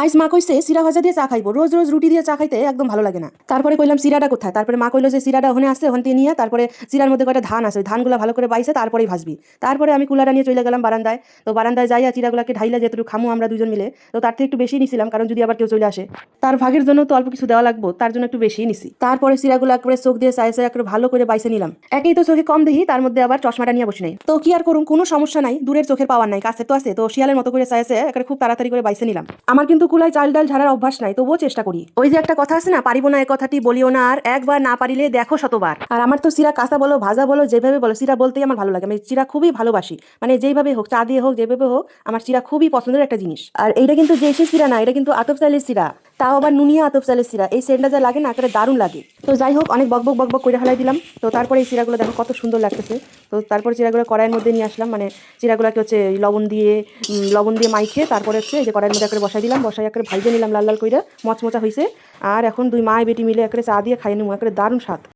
আইস মা কইছে, সিরা ভাজা দিয়ে চা খাইবো। রোজ রোজ রুটি দিয়ে চা খাইতে একদম ভালো লাগে না। তারপরে কইলাম, সিরাটা কোথায়? তারপরে মা কইলো যে, সিরাটা ওখানে আসে ওখান নিয়ে তারপরে সিরার মধ্যে কয়েকটা ধান আছে ধানগুলো ভালো করে বাইছে, তারপরেই ভাজবি। তারপরে আমি কুলাটা নিয়ে চলে গেলাম বারান্দায়। তো বারান্দায় যাইয়া চিরাগুলাকে ঢাইলে যেহেতু খামু আমরা দুজন মিলে। তো তার থেকে একটু বেশি নিছিলাম, কারণ যদি আবার কেউ চলে আসে। তার ভাগের জন্য তো অল্প কিছু দেওয়া লাগবো তার জন্য একটু বেশি নিছি। তারপরে সিরাগুলো একবারে চোখ দিয়ে চাই একবারে ভালো করে বাইসে নিলাম। একই তো চোখে কম দেখি তার মধ্যে আবার চশমাটা নিয়ে বসে নেই। তো কি আর করুন কোনো সমস্যা নাই দূরের চোখের পাওয়ার নাই কাছে তো আছে তো শিয়ালের মতো করে চাইছে একবারে খুব তাড়াতাড়ি করে বাইসে নিলাম। আমার কিন্তু কুলায় চাল ডাল ঝাড়ার অভ্যাস নাই তবুও চেষ্টা করি। ওই যে একটা কথা আছে না পারিব না এ কথাটি বলিও না আর একবার না পারিলে দেখো শতবার। আর আমার তো সিরা কাঁচা বলো ভাজা বলো যেভাবে বলো সিরা বলতেই আমার ভালো লাগে। আমি চিরা খুবই ভালোবাসি। মানে যেইভাবে হোক চা দিয়ে হোক যেভাবে হোক আমার চিরা খুবই পছন্দের একটা জিনিস। আর এইটা কিন্তু জেসি সিরা না এটা কিন্তু আতপ চালের সিরা। তাও আবার নুনিয়া আতপ চালের সিরা এই সেন্টটা যা লাগে না, একেবারে দারুণ লাগে। তো যাই হোক, অনেক বকবক বকবক করে হালাই দিলাম। তো তারপরে এই চিরাগুলো দেখো কত সুন্দর লাগতেছে। তো তারপরে চিরাগুলো কড়াইয়ের মধ্যে নিয়ে আসলাম। মানে চিরাগুলোকে হচ্ছে লবণ দিয়ে লবণ দিয়ে মাইখে তারপরে হচ্ছে এই যে কড়াইয়ের মধ্যে একবারে বসাই দিলাম। বসাই একবারে ভাইজে নিলাম লাল লাল করে মচমচা হয়েছে আর এখন দুই মায় বেটি মিলে একবারে চা দিয়ে খাইয়ে নেব একবারে দারুণ স্বাদ।